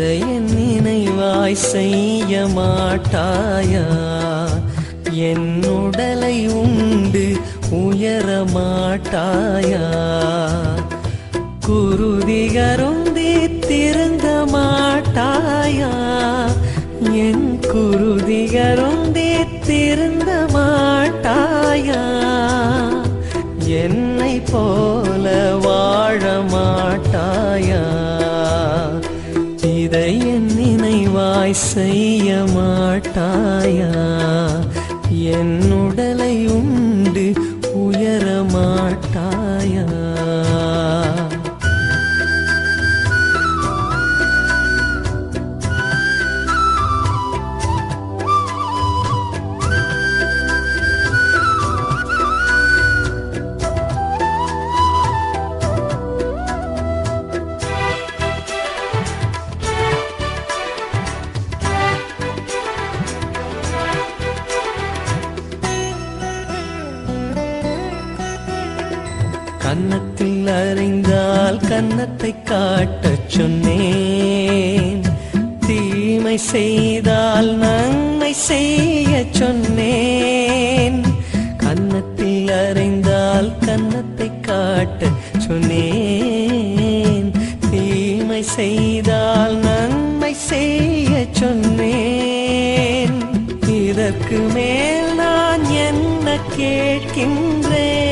அதை என் நினைவாய் செய்ய மாட்டாயா? என் உடலை உண்டு உயர மாட்டாயா? குருதிகருந்தி திறந்த மாட்டாயா? என் குருதிகருந்தி திருந்த மாட்டாயா? என்னை போல வாழ மாட்டாயா? நினைவாய் செய்ய மாட்டாயா? என் உடலையும் கன்னத்தில் அறிந்தால் கன்னத்தை காட்டச் சொன்னேன். தீமை செய்தால் நன்மை செய்ய சொன்னேன். கன்னத்தில் அறிந்தால் கன்னத்தை காட்டச் சொன்னேன். தீமை செய்தால் நன்மை செய்ய சொன்னேன். இதற்கு மேல் நான் என்ன கேட்கின்றேன்?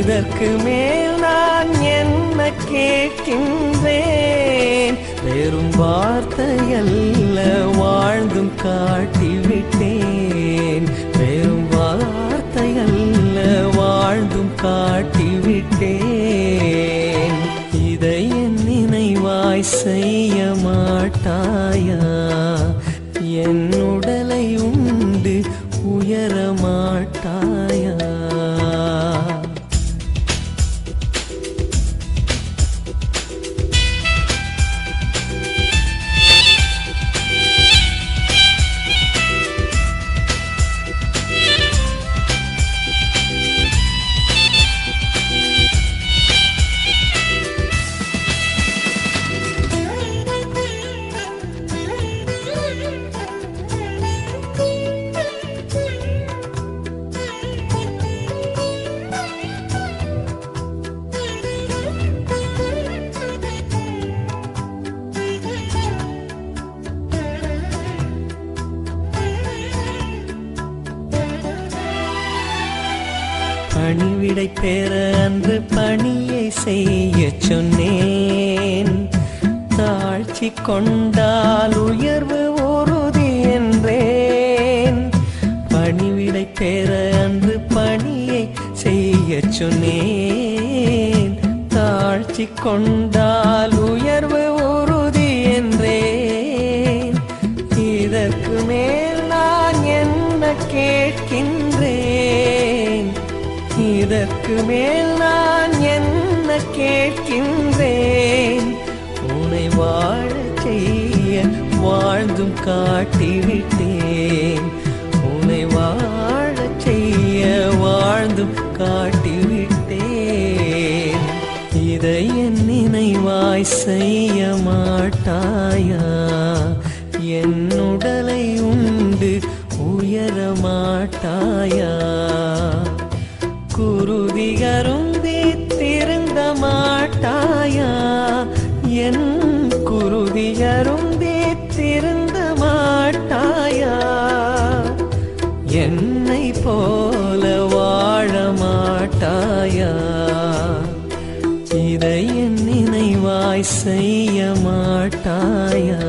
இதற்கு மேல் நான் என்ன கேட்கின்றேன்? வெறும் வார்த்தையல்ல வாழ்ந்தும் காட்டிவிட்டேன். வெறும் வார்த்தையல்ல வாழ்ந்தும் காட்டிவிட்டேன். இதை என் நினைவாய் செய்ய மாட்டாயா? என் பணிவிடை பெற அன்று பணியை செய்ய சொன்னேன். தாழ்ச்சி கொண்டால் உயர்வு உறுதி என்றேன். பணிவிடை பெற அன்று பணியை செய்ய சொன்னேன். தாழ்ச்சி கொண்டால் உயர்வு இதற்கு மேல் நான் என்ன கேட்கின்றேன்? உன்னை வாழ செய்ய வாழ்ந்தும் காட்டிவிட்டேன். உன்னை வாழ செய்ய வாழ்ந்தும் காட்டிவிட்டேன். இதை என் நினைவாய் செய்ய மாட்டாயா? என் உடலை உண்டு உயர மாட்டாயா? செய்தாயா? இதை என் நினைவாய் செய்ய மாட்டாயா?